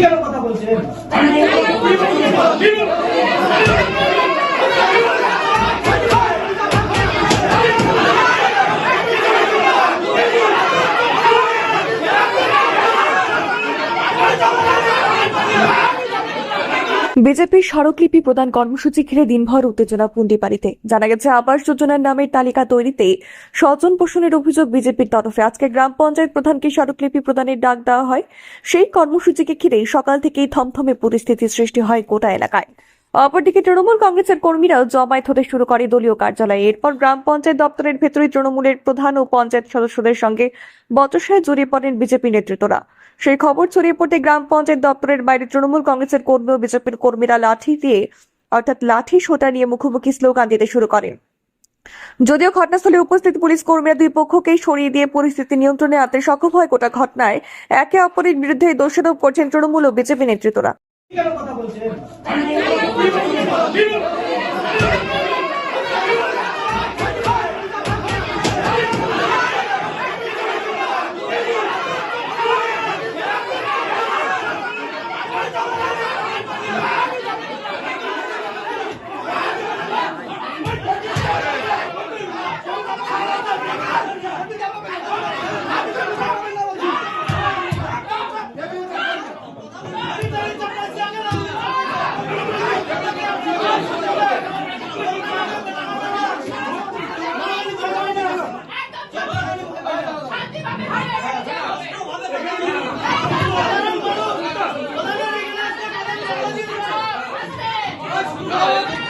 কীভাবে কথা বলছিলেন বিজেপির স্মারকলিপি প্রদান কর্মসূচি ঘিরে দিনভর উত্তেজনা পুন্ডিপাড়িতে। জানা গেছে, আবাস যোজনার নামের তালিকা তৈরিতে স্বজন পোষণের অভিযোগ বিজেপির তরফে। আজকে গ্রাম পঞ্চায়েত প্রধানকে স্মারকলিপি প্রদানের ডাক দেওয়া হয়। সেই কর্মসূচিকে ঘিরেই সকাল থেকেই থমথমে পরিস্থিতির সৃষ্টি হয় গোটা এলাকায়। অপরদিকে তৃণমূল কংগ্রেসের কর্মীরাও জমায়েত হতে শুরু করে দলীয় কার্যালয়ে। এরপর গ্রাম পঞ্চায়েত দপ্তরের ভেতরে তৃণমূলের প্রধান ও পঞ্চায়েত সদস্যদের সঙ্গে বচসায় জড়িয়ে পড়েন বিজেপি নেতৃত্বরা। সেই খবর ছড়িয়ে পড়তে গ্রাম পঞ্চায়েত দপ্তরের বাইরে তৃণমূল কংগ্রেসের কর্মী ও বিজেপির কর্মীরা লাঠি দিয়ে, অর্থাৎ লাঠি সোটা নিয়ে মুখোমুখি স্লোগান দিতে শুরু করেন। যদিও ঘটনাস্থলে উপস্থিত পুলিশ কর্মীরা দুই পক্ষকেই সরিয়ে দিয়ে পরিস্থিতি নিয়ন্ত্রণে আনতে সক্ষম হয় গোটা ঘটনায় একে অপরের বিরুদ্ধে দোষারোপ করছেন তৃণমূল ও বিজেপি নেতৃত্বরা। কেন কথা বলছেন? Lord, Lord.